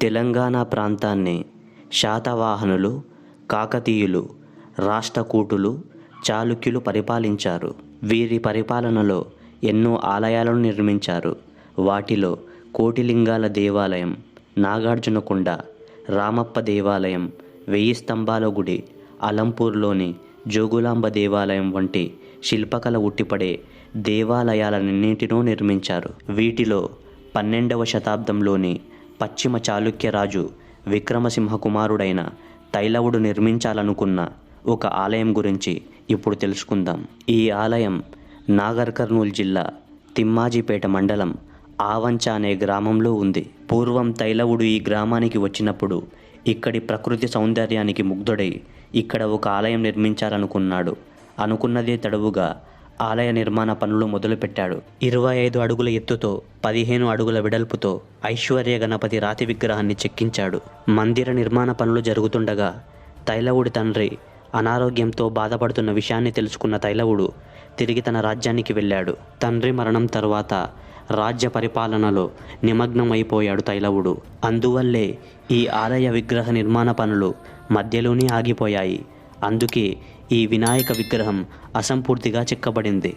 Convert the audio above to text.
తెలంగాణ ప్రాంతాన్ని శాతవాహనులు కాకతీయులు రాష్ట్రకూటులు చాళుక్యులు పరిపాలించారు. వీరి పరిపాలనలో ఎన్నో ఆలయాలను నిర్మించారు. వాటిలో కోటిలింగాల దేవాలయం నాగార్జునకొండ రామప్ప దేవాలయం వెయ్యి స్తంభాల గుడి అలంపూర్లోని జోగులాంబ దేవాలయం వంటి శిల్పకళ ఉట్టిపడే దేవాలయాలన్నింటినో నిర్మించారు. వీటిలో పన్నెండవ శతాబ్దంలోని పశ్చిమ చాళుక్యరాజు విక్రమసింహకుమారుడైన విక్రమసింహ కుమారుడైన తైలవుడు నిర్మించాలనుకున్న ఒక ఆలయం గురించి ఇప్పుడు తెలుసుకుందాం. ఈ ఆలయం నాగర్ కర్నూలు జిల్లా తిమ్మాజిపేట మండలం ఆవంచ అనే గ్రామంలో ఉంది. పూర్వం తైలవుడు ఈ గ్రామానికి వచ్చినప్పుడు ఇక్కడి ప్రకృతి సౌందర్యానికి ముగ్ధుడై ఇక్కడ ఒక ఆలయం నిర్మించాలనుకున్నాడు. అనుకున్నదే తడవుగా ఆలయ నిర్మాణ పనులు మొదలుపెట్టాడు. ఇరవై ఐదు అడుగుల ఎత్తుతో పదిహేను అడుగుల వెడల్పుతో ఐశ్వర్య గణపతి రాతి విగ్రహాన్ని చెక్కించాడు. మందిర నిర్మాణ పనులు జరుగుతుండగా తైలవుడి తండ్రి అనారోగ్యంతో బాధపడుతున్న విషయాన్ని తెలుసుకున్న తైలవుడు తిరిగి తన రాజ్యానికి వెళ్ళాడు. తండ్రి మరణం తర్వాత రాజ్య పరిపాలనలో నిమగ్నమైపోయాడు తైలవుడు. అందువల్లే ఈ ఆలయ విగ్రహ నిర్మాణ పనులు మధ్యలోనే ఆగిపోయాయి. అందుకే ఈ వినాయక విగ్రహం అసంపూర్తిగా చెక్కబడింది.